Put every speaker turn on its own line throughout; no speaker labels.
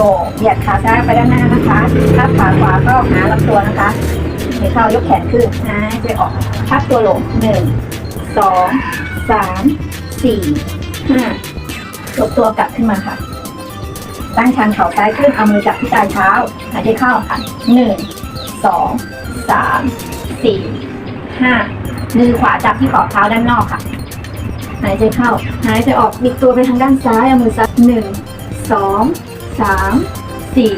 ลงเหยียดขาซ้ายไปด้านหน้านะคะทับขาขวาก็หาลำตัวนะคะให้เข้ายกแขนขึ้นหายใจออกทับตัวลงหนึ่งสองสามสี่ห้ายกตัวกลับขึ้นมาค่ะ ตั้งชันเข่าซ้ายขึ้นเอามือจับที่ปลายเท้าหายใจเข้าค่ะหนึ่งสองสามสี่ห้ามือขวาจับที่ขอบเท้าด้านนอกค่ะหายใจเข้า หายใจออกบิดตัวไปทางด้านซ้ายเอามือซ้ายหนึ่งสอง สามสี่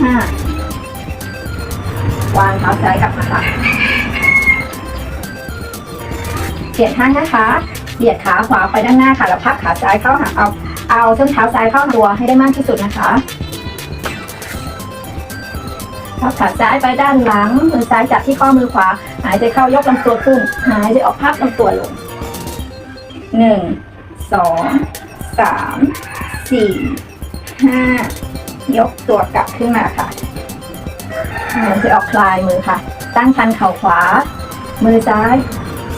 ห้าวางเท้าซ้ายกลับมาค่ะเปลี่ยนท่านะคะเหยียดขาขวาไปด้านหน้าค่ะแล้วพับขาซ้ายเข้าหาเอาเอาส้นเท้าซ้ายเข้าหาตัวให้ได้มากที่สุดนะคะพับขาซ้ายไปด้านหลังมือซ้ายจับที่ข้อมือขวา หายใจเข้ายกลำตัวขึ้น หายใจออกพับลำตัวลงหนึ่งสองสามสี่ ห้ายกตัวกลับขึ้นมาค่ะหายใจออกคลายมือค่ะ ตั้งชันเข่าขวา มือซ้าย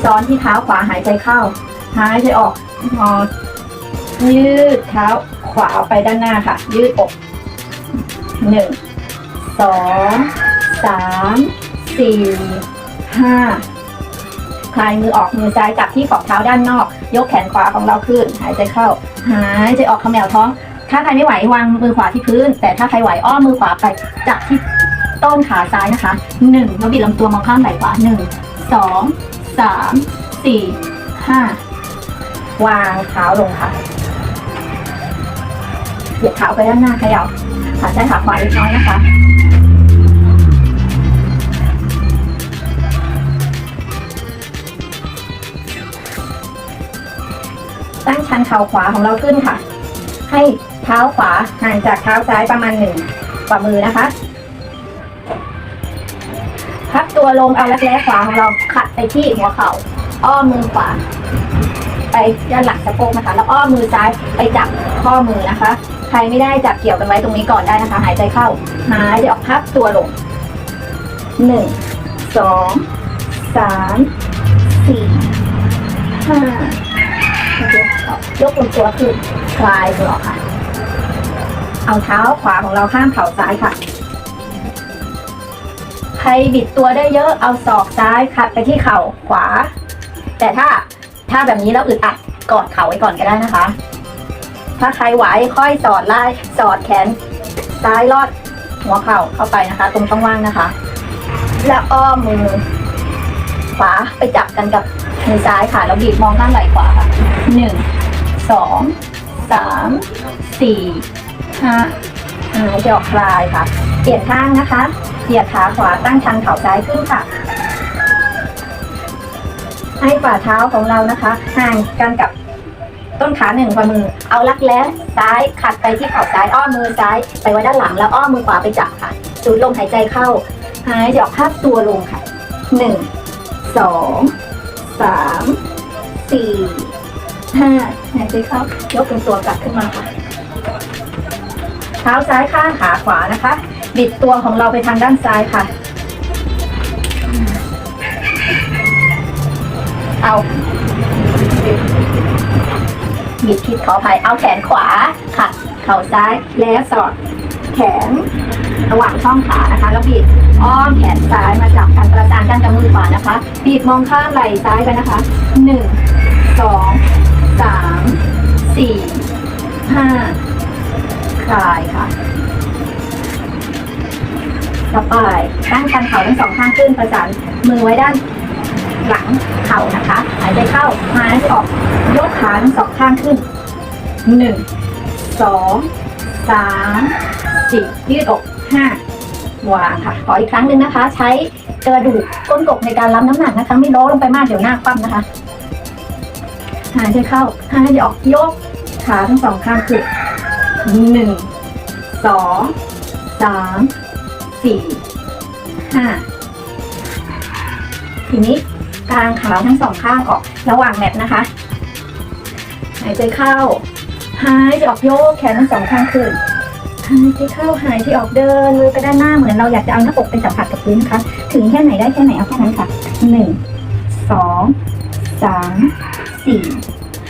ซ้อนที่เท้าขวาหายใจเข้า หายใจออกงอยืดเท้าขวาไปด้านหน้าค่ะ ยืดอกหนึ่งสองสามสี่ห้าคลายมือออกมือซ้ายจับที่ขอบเท้าด้านนอก ยกแขนขวาของเราขึ้น หายใจเข้า หายใจออกเขมวท้อง ถ้าใครไม่ไหววางมือขวาที่พื้น แต่ถ้าใครไหวอ้อมมือขวาไปจับที่ต้นขาซ้ายนะคะหนึ่งแล้วบิดลำตัวมองข้ามไหล่ขวาหนึ่งสองสามสี่ห้าวางเท้าลงค่ะเหยียดเท้าไปด้านหน้าขยับขาซ้ายขาขวาเล็กน้อยนะคะตั้งชันเข่าขวาของเราขึ้นค่ะ ให้ เท้าขวาห่างจากเท้าซ้ายประมาณหนึ่งฝ่ามือนะคะพับตัวลงเอารักแร้ขวาของเราขัดไปที่หัวเข่า อ้อมมือขวา ไปด้านหลังสะโพกนะคะ แล้วอ้อมมือซ้ายไปจับข้อมือนะคะ ใครไม่ได้จับเกี่ยวกันไว้ตรงนี้ก่อนได้นะคะ หายใจเข้า หายใจออกพับตัวลงหนึ่งสองสามสี่ห้ายกลงตัวขึ้นคลายตัวออกค่ะ เอาเท้าขวาของเราข้ามเข่าซ้ายค่ะ ใครบิดตัวได้เยอะเอาศอกซ้ายขัดไปที่เข่าขวา แต่ถ้าถ้าแบบนี้แล้วอึดอัดกอดเข่าไว้ก่อนก็ได้นะคะ ถ้าใครไหวค่อยสอดไล่สอดแขนซ้ายลอดหัวเข่าเข้าไปนะคะ ตรงช่องว่างนะคะ แล้วอ้อมมือ ขวาไปจับกันกับมือซ้ายค่ะแล้วบีบมองข้างไหล่ขวาค่ะหนึ่งสองสามสี่ ห้าหายใจอกคลายค่ะเปลี่ยนข้างนะคะเหยียดขาขวาตั้งชันเข่าซ้ายขึ้นค่ะ ให้ฝ่าเท้าของเรานะคะ ห่างกันกับต้นขาหนึ่งฝ่ามือ เอาลักแร้ซ้ายขัดไปที่เข่าซ้ายอ้อมมือซ้าย ไปไว้ด้านหลังแล้วอ้อมมือขวาไปจับค่ะสูดลมหายใจเข้า หายใจอกพับตัวลงค่ะหนึ่งสองสามสี่ห้าหายใจเข้ายกเป็นตัวกลับขึ้นมาค่ะ เท้าซ้ายข้างขาขวานะคะ บิดตัวของเราไปทางด้านซ้ายค่ะ เอาบิดผิดขออภัยเอาแขนขวาค่ะ เข่าซ้ายแล้วสอดแขนระหว่างช่องขานะคะ แล้วบิดอ้อมแขนซ้ายมาจับกันประสานกันกับมือขวานะคะบีบมองข้ามไหล่ซ้ายไปนะคะหนึ่งสอง นประสานมือไว้ด้านหลังเข่านะคะ หายใจเข้าหายใจออกยกขาทั้งสองข้างขึ้นหนึ่งสองสามสี่ยืดอกห้าวางค่ะขออีกครั้งหนึ่งนะคะ ใช้กระดูกก้นกบในการรับน้ำหนักนะคะไม่โล้ลงไปมากเดี๋ยวหน้าคว่ำนะคะหายใจเข้าหายใจออกยกขาทั้งสองข้างขึ้นหนึ่งสองสามสี่ห้า ทีนี้กลางขาทั้งสองข้างออกระหว่างแมตนะคะ หายใจเข้า หายใจออกโยกแขนทั้งสองข้างขึ้นหายใจเข้าหายใจออกเดินมือไปด้านหน้าเหมือนเราอยากจะเอาหน้าอกไปสัมผัสกับพื้นนะคะถึงแค่ไหนได้แค่ไหนเอาแค่นั้นค่ะหนึ่งสองสามสี่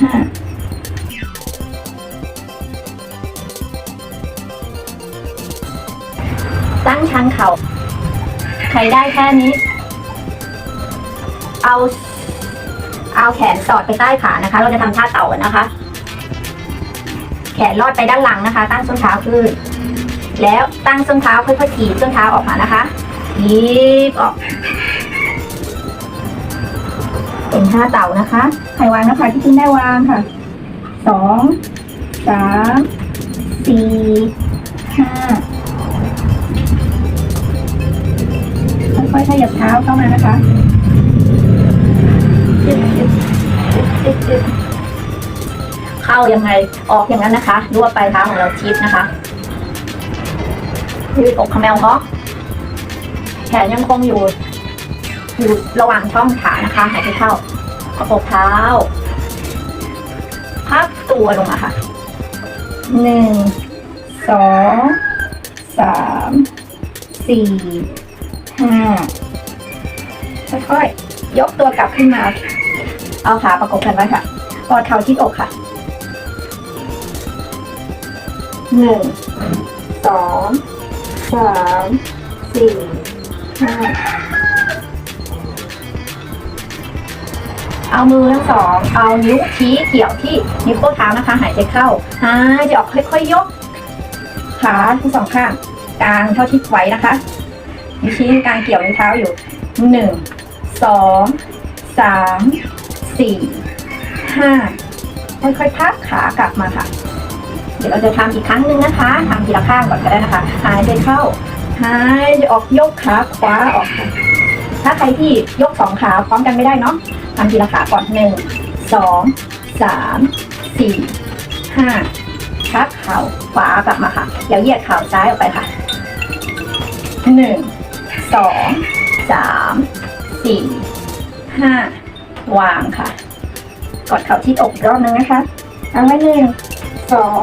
ห้าตั้งชันเข่าใครได้แค่นี้ เอาเอาแขนสอดไปใต้ขานะคะ เราจะทำท่าเต่านะคะ แขนลอดไปด้านหลังนะคะ ตั้งส้นเท้าขึ้น แล้วตั้งส้นเท้าค่อยๆถีบส้นเท้าออกมานะคะถีบออกเป็นท่าเต่านะคะใครวางนะคะที่ทิ้งได้วางค่ะ สอง สาม สี่ ห้าค่อยๆขยับเท้าเข้ามานะคะ เข้ายังไงออกอย่างนั้นนะคะรวบปลายเท้าของเราชิดนะคะยืดอกขมแมวเพาะแขนยังคงอยู่อยู่ระหว่างช่องขานะคะหายใจเข้าประกบเท้าพับตัวลงมาค่ะหนึ่งสองสามสี่ห้าค่อยๆยกตัวกลับขึ้นมา เอาขาประกบกันไว้ค่ะกอดเข่าชิดอกค่ะ หนึ่งสองสามสี่ห้าเอามือทั้งสอง เอานิ้วชี้เกี่ยวที่นิ้วโป้งเท้านะคะ หายใจเข้าหายใจออกค่อยๆยก ขาทั้งสองข้างกลางเท่าที่ไหวนะคะ นิ้วชี้กลางเกี่ยวนิ้วเท้าอยู่หนึ่งสองสามสี่ห้าค่อยๆพักขากลับมาค่ะ ดี๋ยวเราจะทำอีกครั้งหนึ่งนะคะทำทีละข้างก่อนก็ได้นะคะ หายใจเข้า หายใจออกยกขาขวาออก ถ้าใครที่ยกสองขาพร้อมกันไม่ได้เนาะทำทีละขาก่อนหนึ่งสองสามสี่ห้าชักเข่าขวากลับมาค่ะ แล้วเหยียดเข่าซ้ายออกไปค่ะหนึ่งสองสามสี่ห้าวางค่ะ กดเข่าที่อกอีกรอบนึงนะคะเอาไว้หนึ่งสอง